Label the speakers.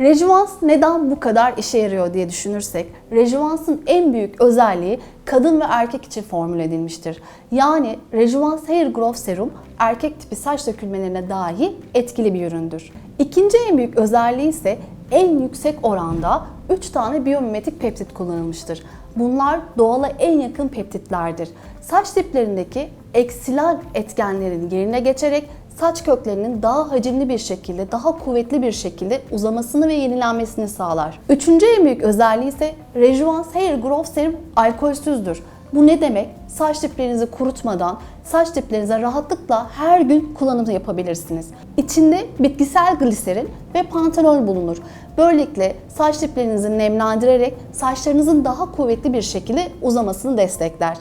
Speaker 1: Rejuvans neden bu kadar işe yarıyor diye düşünürsek, Rejuvans'ın en büyük özelliği kadın ve erkek için formüle edilmiştir. Yani Rejuvans Hair Growth Serum erkek tipi saç dökülmelerine dahi etkili bir üründür. İkinci en büyük özelliği ise en yüksek oranda 3 tane biyomimetik peptit kullanılmıştır. Bunlar doğala en yakın peptitlerdir. Saç diplerindeki eksilal etkenlerin yerine geçerek saç köklerinin daha hacimli bir şekilde, daha kuvvetli bir şekilde uzamasını ve yenilenmesini sağlar. Üçüncü en büyük özelliği ise Rejuvans Hair Growth Serum alkolsüzdür. Bu ne demek? Saç diplerinizi kurutmadan saç diplerinize rahatlıkla her gün kullanım yapabilirsiniz. İçinde bitkisel gliserin ve pantenol bulunur. Böylelikle saç diplerinizi nemlendirerek saçlarınızın daha kuvvetli bir şekilde uzamasını destekler.